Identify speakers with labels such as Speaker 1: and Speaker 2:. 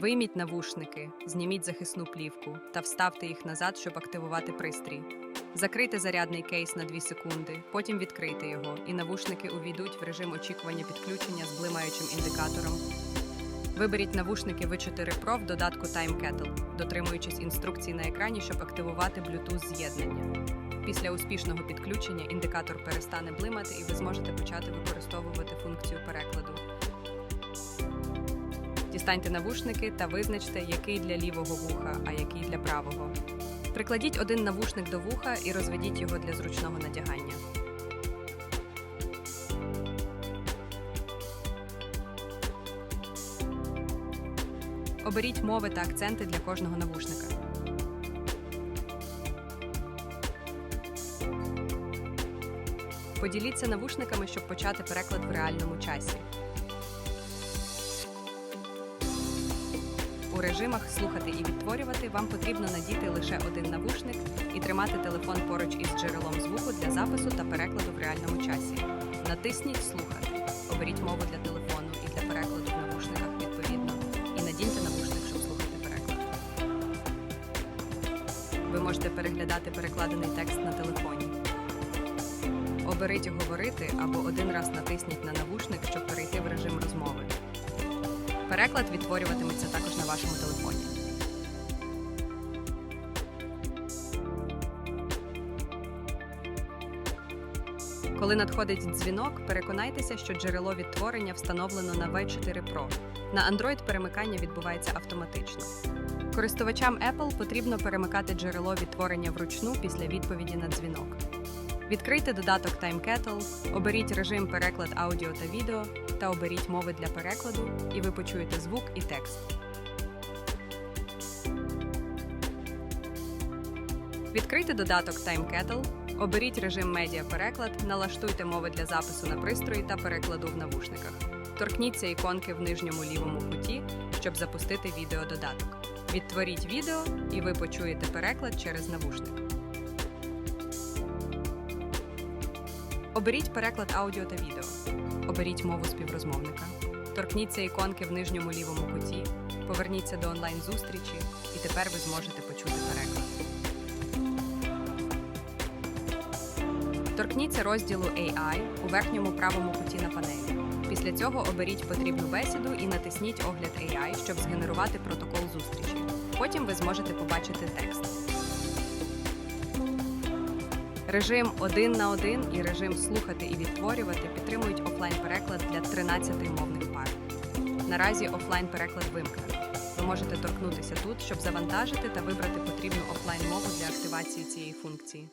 Speaker 1: Вийміть навушники, зніміть захисну плівку та вставте їх назад, щоб активувати пристрій. Закрийте зарядний кейс на 2 секунди, потім відкрийте його, і навушники увійдуть в режим очікування підключення з блимаючим індикатором. Виберіть навушники V4 Pro в додатку Time Kettle, дотримуючись інструкцій на екрані, щоб активувати Bluetooth з'єднання. Після успішного підключення індикатор перестане блимати, і ви зможете почати використовувати функцію перекладу. Дістаньте навушники та визначте, який для лівого вуха, а який для правого. Прикладіть один навушник до вуха і розведіть його для зручного надягання. Оберіть мови та акценти для кожного навушника. Поділіться навушниками, щоб почати переклад в реальному часі. У режимах слухати і відтворювати вам потрібно надіти лише один навушник і тримати телефон поруч із джерелом звуку для запису та перекладу в реальному часі. Натисніть Слухати. Оберіть мову для телефону і для перекладу в навушниках відповідно. І надіньте навушник, щоб слухати переклад. Ви можете переглядати перекладений текст на телефоні. Оберіть говорити або один раз натисніть на навушник, щоб перейти в режим. Переклад відтворюватиметься також на вашому телефоні. Коли надходить дзвінок, переконайтеся, що джерело відтворення встановлено на V4 Pro. На Android перемикання відбувається автоматично. Користувачам Apple потрібно перемикати джерело відтворення вручну після відповіді на дзвінок. Відкрийте додаток TimeKettle, оберіть режим переклад аудіо та відео та оберіть мови для перекладу, і ви почуєте звук і текст. Відкрийте додаток TimeKettle, оберіть режим медіа-переклад, налаштуйте мови для запису на пристрої та перекладу в навушниках. Торкніться іконки в нижньому лівому куті, щоб запустити відеододаток. Відтворіть відео, і ви почуєте переклад через навушник. Оберіть переклад аудіо та відео. Оберіть мову співрозмовника. Торкніться іконки в нижньому лівому куті. Поверніться до онлайн-зустрічі, і тепер ви зможете почути переклад. Торкніться розділу AI у верхньому правому куті на панелі. Після цього оберіть потрібну бесіду і натисніть огляд AI, щоб згенерувати протокол зустрічі. Потім ви зможете побачити текст. Режим один на один і режим слухати і відтворювати підтримують офлайн-переклад для 13 мовних пар. Наразі офлайн-переклад вимкнений. Ви можете торкнутися тут, щоб завантажити та вибрати потрібну офлайн-мову для активації цієї функції.